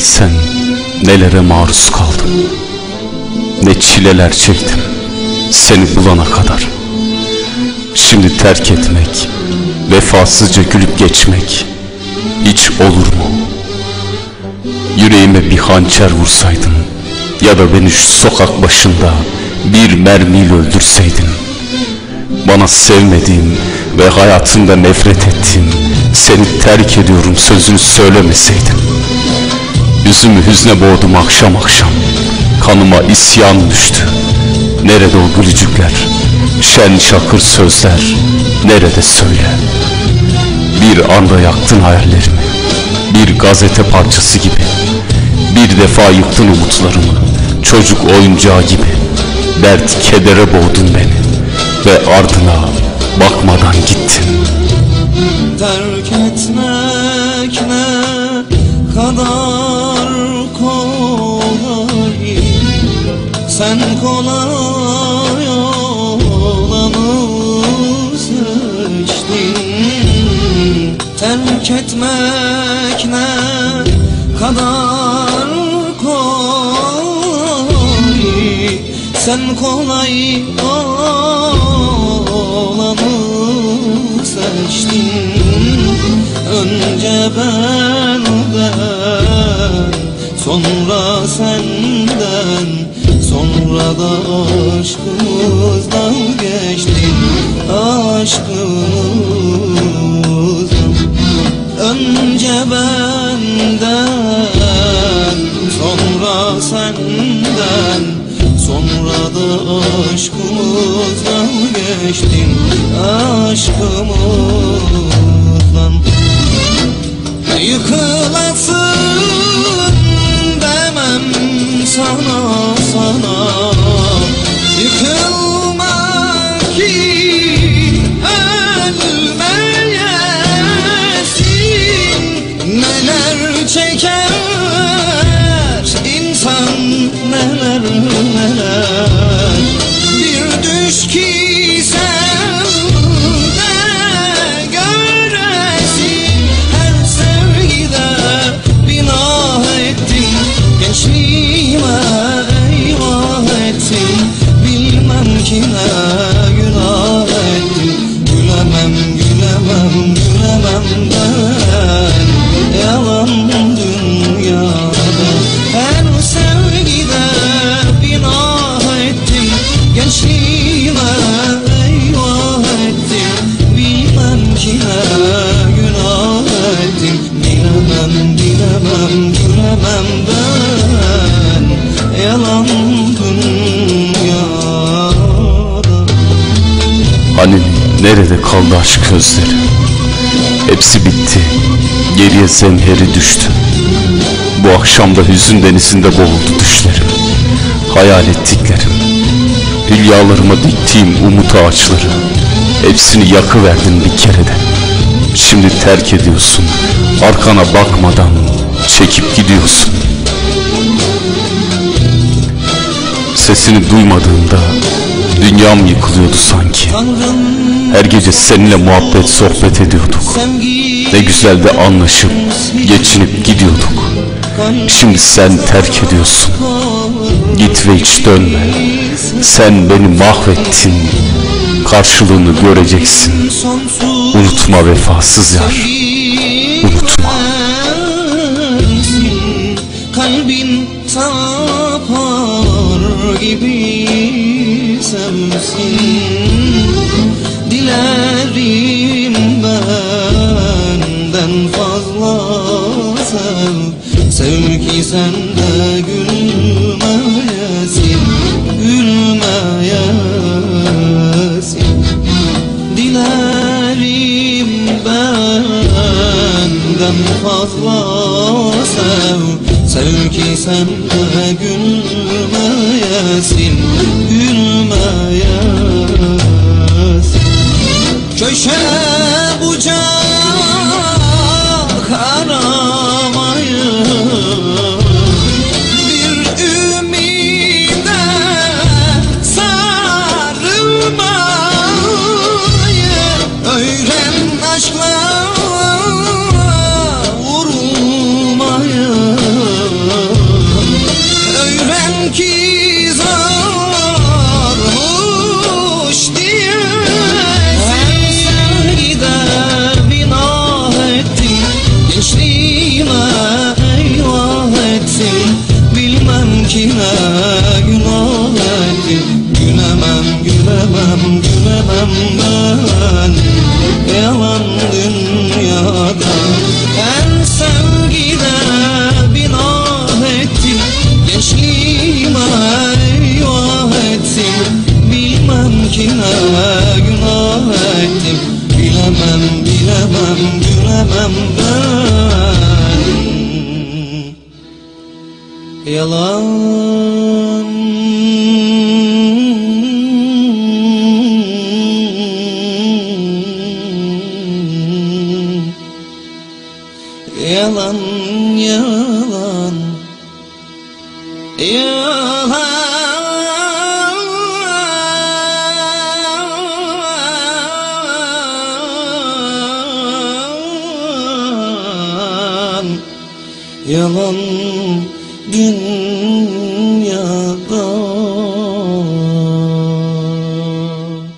bilsen nelere maruz kaldım. Ne çileler çektim seni bulana kadar. Şimdi terk etmek Vefasızca gülüp geçmek Hiç olur mu? Yüreğime bir hançer vursaydın Ya da beni şu sokak başında Bir mermiyle öldürseydin. Bana sevmediğim ve hayatımda nefret ettiğim Seni terk ediyorum sözünü söylemeseydin Yüzümü hüzne boğdum akşam akşam. Kanıma isyan düştü. Nerede o gülücükler? Şen şakır sözler Nerede söyle? Bir anda yaktın hayallerimi. Bir gazete parçası gibi. Bir defa yıktın umutlarımı. Çocuk oyuncağı gibi. Dert kedere boğdun beni. Ve ardına bakmadan gittin. Terk etmek Terk etmek ne kadar kolay. Sen kolay olanı seçtin. Önce benden Sonra senden Sonra da aşkımızdan geçtin. Aşkımızdan Önce benden Sonra senden. Sonra da aşkımızdan geçtin Aşkımızdan nerede kaldı aşk gözleri? Hepsi bitti. Geriye zemheri düştü. Bu akşam da hüzün denizinde boğuldu düşlerim. Hayal ettiklerim Hülyalarıma diktiğim umut ağaçları. Hepsini yakıverdin bir kerede Şimdi terk ediyorsun. Arkana bakmadan Çekip gidiyorsun. Sesini duymadığımda Dünyam yıkılıyordu sanki her gece seninle muhabbet sohbet ediyorduk. Ne güzel de anlaşıp geçinip gidiyorduk. Şimdi sen terk ediyorsun. Git ve hiç dönme. Sen beni mahvettin. Karşılığını göreceksin. Unutma vefasız yar benden fazla sev Sev ki sen de gülmeyesin Gülmeyesin. Köşe bucak canım ben Yalan dünyada. Ben sevgide günah ettim Gençliğime eyvah ettim. Bilmem kime günah ettim Bilemem bilemem gülemem ben. Yalan Yalan, yalan Yalan dünya